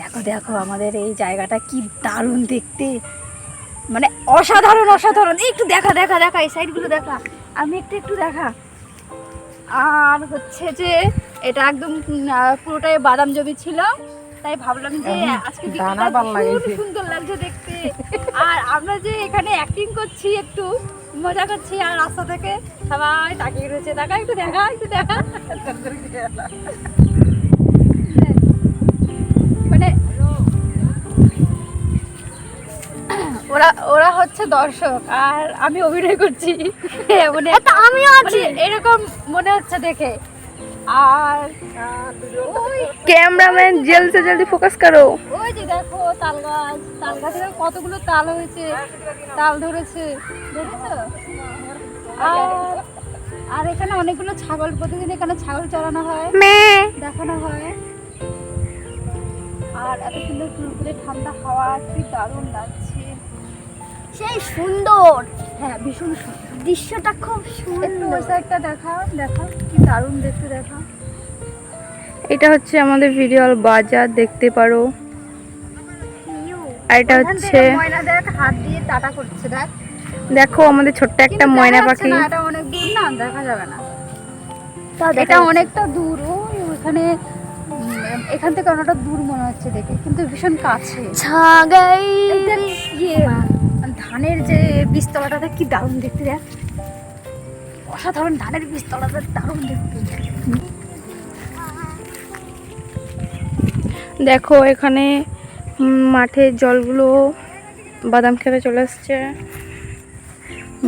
দেখো দেখো আমাদের এই জায়গাটা কি দারুণ দেখতে। মানে অসাধারণ অসাধারণ। একটু দেখা দেখা দেখা এই সাইডগুলো দেখা। আমি একটু একটু দেখা। আর হচ্ছে যে এটা একদম পুরোটাই বাদাম জমি ছিল। তাই ভাবলাম যে আজকে সুন্দর লাগছে দেখতে। আর আমরা যে এখানে অ্যাক্টিং করছি একটু মজা করছি আর রাস্তা থেকে সবাই তাকিয়ে রয়েছে। দেখা একটু দেখা একটু দেখা। ওরা ওরা হচ্ছে দর্শক আর আমি অভিনয় করছি। হ্যাঁ, মানে আমিও আছি। মানে এরকম মনে হচ্ছে দেখে। আর ক্যামেরাম্যান জেলসে জলদি ফোকাস করো। ওই যে দেখো তাল গাছ তাল গাছে কতগুলো তাল হয়েছে। তাল ধরেছে দেখেছ? আর আর এখানে অনেকগুলো ছাগল প্রতিদিন এখানে ছাগল চড়ানো হয় দেখানো হয়। আর এত সুন্দর ফুলফুলে ঠান্ডা হাওয়া কি দারুণ লাগছে। সেই সুন্দর। হ্যাঁ ভীষণ সুন্দর। দৃশ্যটা খুব সুন্দর। সাইডটা দেখা দেখা কি দারুণ দেখতে দেখা। এটা হচ্ছে আমাদের ভিডিওর বাজার দেখতে পারো। আর এটা হচ্ছে ময়না দেখ হাত দিয়ে টাটা করছে দেখ। দেখো আমাদের ছোট্ট একটা ময়না পাখি। এটা অনেক দূর না দেখা যাবে না। এটা অনেকটা দূর ওই ওখানে এখান থেকে অনেকটা দূর মনে হচ্ছে দেখে কিন্তু ভীষণ কাছে। ছাগাই ইয়ে? ধানের যে বীজতলাটাতে কি দারুণ দেখতে দেখ। অসাধারণ ধানের বীজতলাটা দারুণ দেখতে। দেখো এখানে মাঠের জলগুলো বাদাম খেতে চলে আসছে।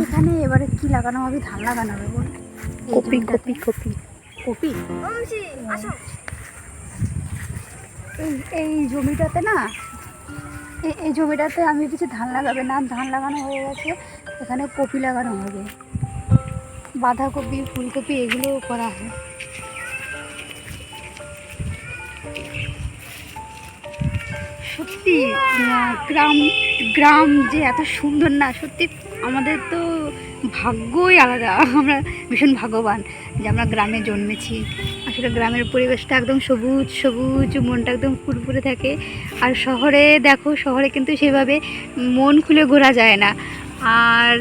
এখানে এবারে কি লাগানো হবে? ধান লাগানো হবে বল। কপি কপি কপি। কপি? এই জমিটাতে না এই- জমিটাতে আমি কিছু ধান লাগাবে না, ধান লাগানো হয়ে গেছে। এখানে কপি লাগানো হবে। বাঁধাকপি, ফুলকপি এগুলোও করা হয়। সত্যি, গ্রাম গ্রাম যে এত সুন্দর না, সত্যি আমাদের তো ভাগ্যই আলাদা। আমরা ভীষণ ভাগ্যবান যে আমরা গ্রামে জন্মেছি। আসলে গ্রামের পরিবেশটা একদম সবুজ সবুজ, মনটা একদম ফুরফুরে থাকে। আর শহরে দেখো, শহরে কিন্তু সেভাবে মন খুলে ঘোরা যায় না। আর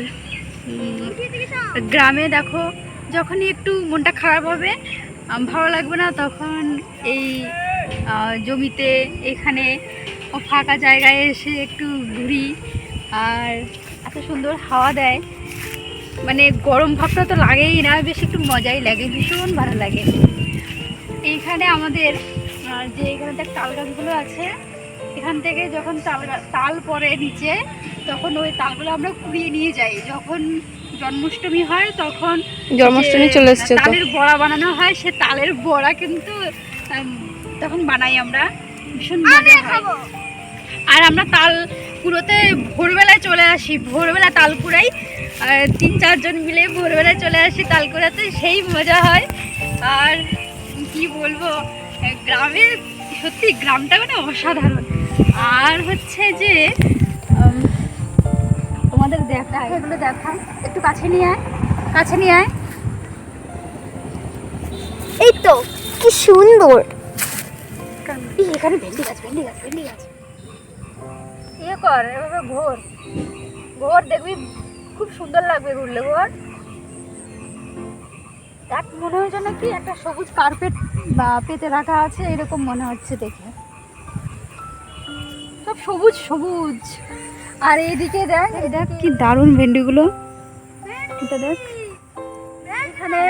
গ্রামে দেখো, যখনই একটু মনটা খারাপ হবে ভালো লাগবে না, তখন এই জমিতে এখানে ফাঁকা জায়গায় এসে একটু ঘুরি। আর এত সুন্দর হাওয়া দেয়। মানে গরম ভাবটা তো লাগেই না বেশ একটু মজাই লাগে ভীষণ ভালো লাগে। এইখানে আমাদের যে এখানে দেখ তাল গাছগুলো আছে এখান থেকে যখন তাল তাল পড়ে নিচে তখন ওই তালগুলো আমরা কুড়িয়ে নিয়ে যাই। যখন জন্মাষ্টমী হয় তখন জন্মাষ্টমী চলে এসছে তালের বড়া বানানো হয় সে তালের বড়া কিন্তু তখন বানাই আমরা। ভীষণ মজা হয়। আর আমরা তাল কুড়োতে ভোরবেলায় চলে আসি ভোরবেলা তাল কুড়াই আর তিন চারজন মিলে ভোরবেলায় চলে আসি তাল কুড়াতে সেই মজা হয়। আর কি বলব গ্রামে সত্যি গ্রামটা মানে অসাধারণ। আর হচ্ছে যে তোমাদের দেখা এগুলো দেখায় একটু কাছে নিয়ে আয় কাছে নিয়ে আয়। এই তো কি সুন্দর। এখানে ভেন্ডি গাছ ভেন্ডি গাছ ভেন্ডি গাছ। ইয়ে কর এভাবে ঘোর। ঘোর দেখবি খুব সুন্দর লাগবে ঘুরলে ঘোর। দেখ মনে হচ্ছে না কি একটা সবুজ কার্পেট বা পেতে রাখা আছে এরকম মনে হচ্ছে দেখে। সব সবুজ সবুজ। আর এইদিকে দেখ এই দেখ কি দারুণ ভেন্ডিগুলো। এটা দেখ। এখানে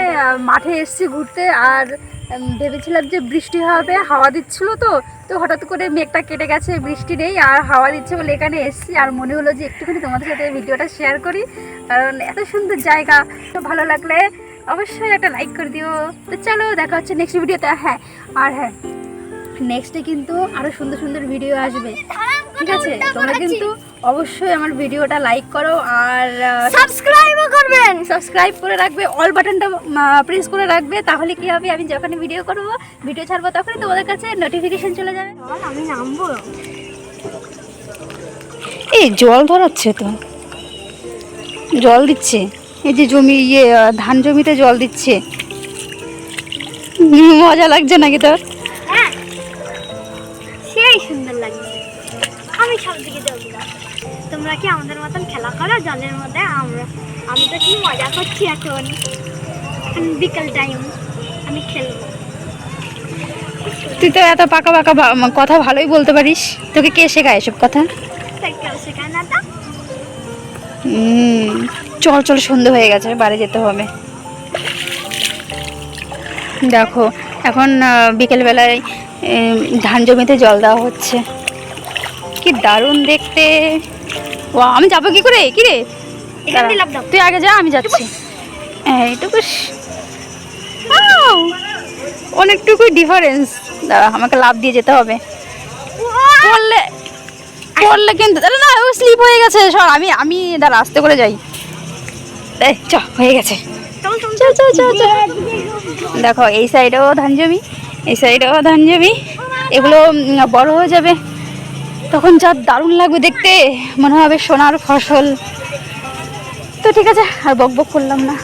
মাঠে এসছি ঘুরতে আর ভেবেছিলাম যে বৃষ্টি হবে হাওয়া দিচ্ছিল তো তো হঠাৎ করে মেঘটা কেটে গেছে, বৃষ্টি নেই আর হাওয়া দিচ্ছে বলে এখানে এসছি। আর মনে হলো যে একটুখানি তোমাদের সাথে ভিডিওটা শেয়ার করি, কারণ এত সুন্দর জায়গা, তো ভালো লাগলে অবশ্যই একটা লাইক করে দিও। তো চলো দেখা হচ্ছে নেক্সট ভিডিওতে হ্যাঁ আর হ্যাঁ নেক্সটে কিন্তু আরও সুন্দর সুন্দর ভিডিও আসবে। ঠিক আছে তোমরা কিন্তু অবশ্যই আমার ভিডিওটা লাইক করো আর সাবস্ক্রাইবও করবেন। সাবস্ক্রাইব করে রাখবে অল বাটনটা প্রেস করে রাখবে তাহলে কি হবে? আমি যখনই ভিডিও করব ভিডিও ছাড়বো তখনই তোমাদের কাছে নোটিফিকেশন চলে যাবে। আমি নামবো। এই জল ধরাচ্ছে তো। জল দিচ্ছে। এই যে জমি ইয়ে ধান জমিতে জল দিচ্ছে। মজা লাগছে নাকি তোর? হ্যাঁ সেই সুন্দর। আমি সব দিকে না। তোমরা কি আমাদের মতন খেলা করো? জলের মধ্যে আমরা আমি তো কি মজা করছি এখন। এখন বিকেল টাইম আমি খেলব। তুই তো এত পাকা পাকা কথা ভালোই বলতে পারিস। তোকে কে শেখায় এসব কথা? কেউ শেখায় না তা? চল চল সন্ধে হয়ে গেছে বাড়ি যেতে হবে। দেখো এখন বিকেলবেলায় ধান জমিতে জল দেওয়া হচ্ছে। কি দারুণ দেখতে। ও আমি যাব কি করে? কি রে? তুই আগে যা আমি যাচ্ছি। এইটুকু স- অনেকটুকুই ডিফারেন্স দাঁড়া আমাকে লাভ দিয়ে যেতে হবে। পড়লে পড়লে কিন্তু না ও স্লিপ হয়ে গেছে। সর আমি আমি দাঁড়া আস্তে করে যাই। চ হয়ে গেছে। দেখো এই সাইডেও ধান জমি এই সাইডেও ধান জমি এগুলো বড় হয়ে যাবে। তখন যা দারুণ লাগবে দেখতে, মনে হবে সোনার ফসল। তো ঠিক আছে, আর বক বক করলাম না।